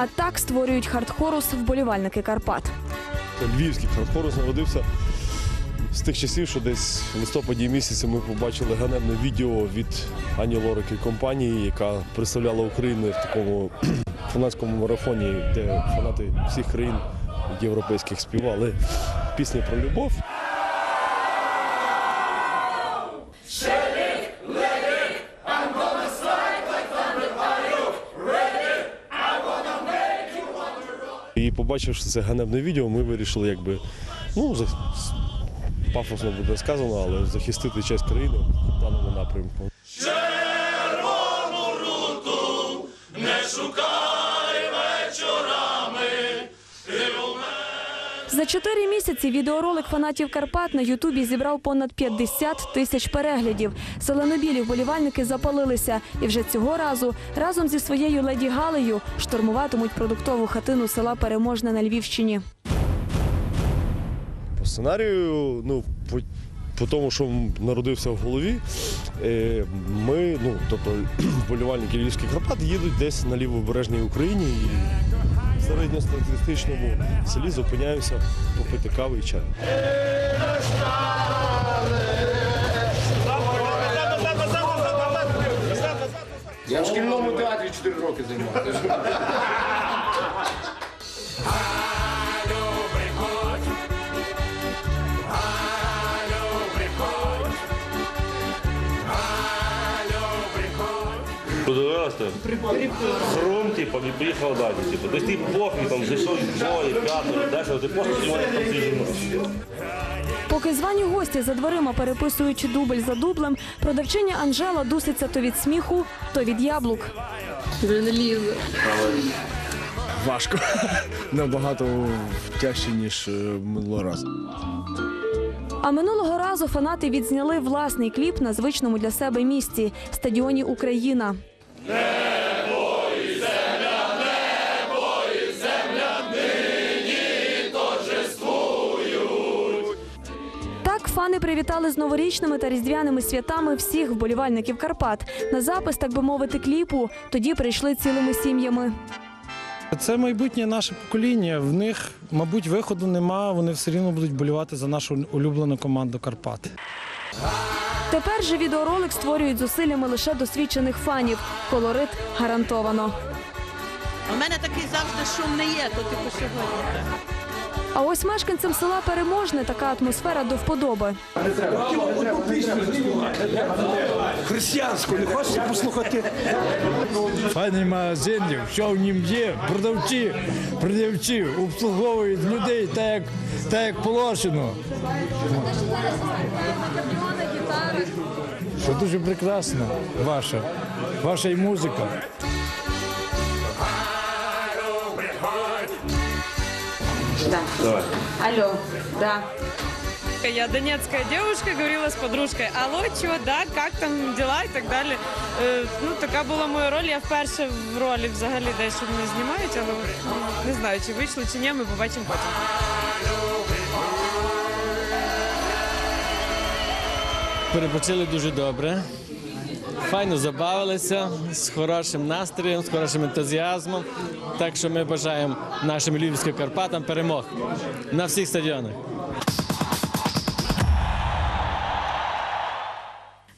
А так створюють хардхорус вболівальники Карпат. Львівський хардхорус народився з тих часів, що десь в листопаді місяці ми побачили ганебне відео від Ані Лорики компанії, яка представляла Україну в такому фанатському марафоні, де фанати всіх країн європейських співали пісні про любов. І побачивши це ганебне відео, ми вирішили, якби, ну, пафосно буде сказано, але захистити честь країни в даному напрямку. За чотири місяці відеоролик фанатів Карпат на Ютубі зібрав понад 50 тисяч переглядів. Зеленобілі вболівальники запалилися, і вже цього разу разом зі своєю леді Галею штурмуватимуть продуктову хатину села Переможне на Львівщині. Сценарію, ну, по, по тому, що народився в голові, е, ми, ну, тобто вболівальники Львівських Карпат їдуть десь на лівобережній Україні і в середньостатистичному селі зупиняємося попити кави і чай. Я в шкільному театрі 4 роки займався. Подивилася, хром, типу, і поїхав далі. Типу. Тобто ти похуй, там, зайшов двоє, п'ятеро, десять, ти просто сьогодні там сидиш. Поки звані гості за дверима переписуючи дубль за дублем, продавчиня Анжела дуситься то від сміху, то від яблук. важко. Набагато тяжче, ніж е, минулого разу. А минулого разу фанати відзняли власний кліп на звичному для себе місці стадіоні Україна. Так фани привітали з новорічними та різдвяними святами всіх вболівальників Карпат. На запис, так би мовити, кліпу тоді прийшли цілими сім'ями. Це майбутнє наше покоління. В них, мабуть, виходу нема. Вони все рівно будуть болювати за нашу улюблену команду Карпати. Тепер же відеоролик створюють зусиллями лише досвідчених фанів. Колорит гарантовано. У мене такий завжди шум не є, то типу сьогодні. так. А ось мешканцям села Переможне така атмосфера до вподоби. Християнську не хочете послухати? Файний магазин, що в нім є, продавці, продавці обслуговують людей так, як, так, як положено. Що дуже прекрасно, ваша, ваша і музика. Алло, да. Я донецкая девушка говорила с подружкой, алло, чё, да, как там дела і так далі. Е, ну, така була моя роль. Я вперше в ролі взагалі дещо мене знімають, але ну, не знаю, чи вийшло, чи ні, ми побачимо потім. Перепочили дуже добре. Файно забавилися з хорошим настроєм, з хорошим ентузіазмом. Так що ми бажаємо нашим львівським Карпатам перемог на всіх стадіонах.